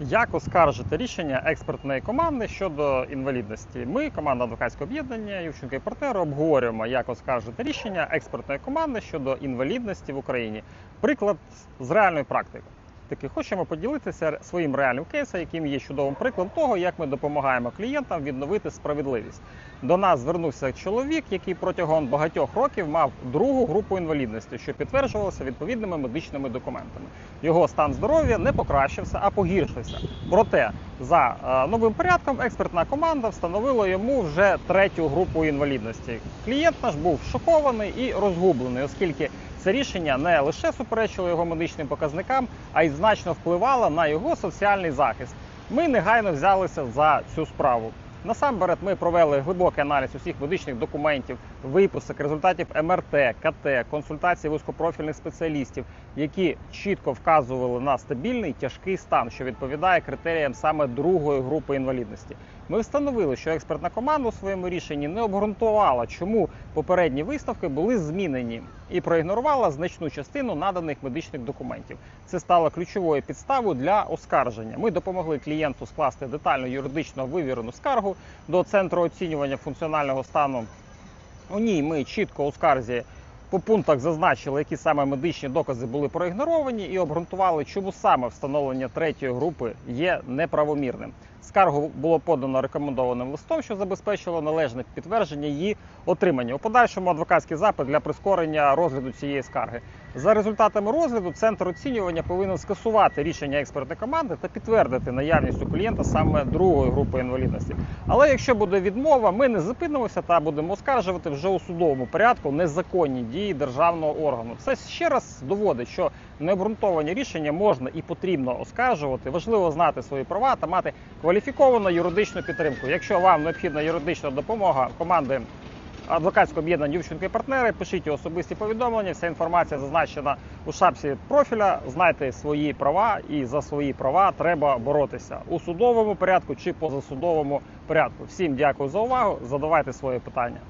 Як оскаржити рішення експертної команди щодо інвалідності? Ми, команда адвокатського об'єднання Ющенко і партнери, обговорюємо, як оскаржити рішення експертної команди щодо інвалідності в Україні. Приклад з реальної практики. Таки хочемо поділитися своїм реальним кейсом, яким є чудовим прикладом того, як ми допомагаємо клієнтам відновити справедливість. До нас звернувся чоловік, який протягом багатьох років мав другу групу інвалідності, що підтверджувалося відповідними медичними документами. Його стан здоров'я не покращився, а погіршився. Проте за е, новим порядком експертна команда встановила йому вже третю групу інвалідності. Клієнт наш був шокований і розгублений, оскільки це рішення не лише суперечило його медичним показникам, а й значно впливало на його соціальний захист. Ми негайно взялися за цю справу. Насамперед, ми провели глибокий аналіз усіх медичних документів, випуск результатів МРТ, КТ, консультації вузькопрофільних спеціалістів, які чітко вказували на стабільний тяжкий стан, що відповідає критеріям саме другої групи інвалідності. Ми встановили, що експертна команда у своєму рішенні не обґрунтувала, чому попередні висновки були змінені, і проігнорувала значну частину наданих медичних документів. Це стало ключовою підставою для оскарження. Ми допомогли клієнту скласти детально юридично вивірену скаргу до центру оцінювання функціонального стану. У ній ми чітко у скарзі по пунктах зазначили, які саме медичні докази були проігноровані, і обґрунтували, чому саме встановлення третьої групи є неправомірним. Скаргу було подано рекомендованим листом, що забезпечило належне підтвердження її отримання. У подальшому адвокатський запит для прискорення розгляду цієї скарги. За результатами розгляду центр оцінювання повинен скасувати рішення експертної команди та підтвердити наявність у клієнта саме другої групи інвалідності. Але якщо буде відмова, ми не зупинимося та будемо оскаржувати вже у судовому порядку незаконні дії державного органу. Це ще раз доводить, що необґрунтовані рішення можна і потрібно оскаржувати. Важливо знати свої права та мати кваліфіковану юридичну підтримку. Якщо вам необхідна юридична допомога команди адвокатського об'єднання Ющенко і партнери, пишіть особисті повідомлення. Вся інформація зазначена у шапці профіля. Знайте свої права, і за свої права треба боротися у судовому порядку чи позасудовому порядку. Всім дякую за увагу. Задавайте свої питання.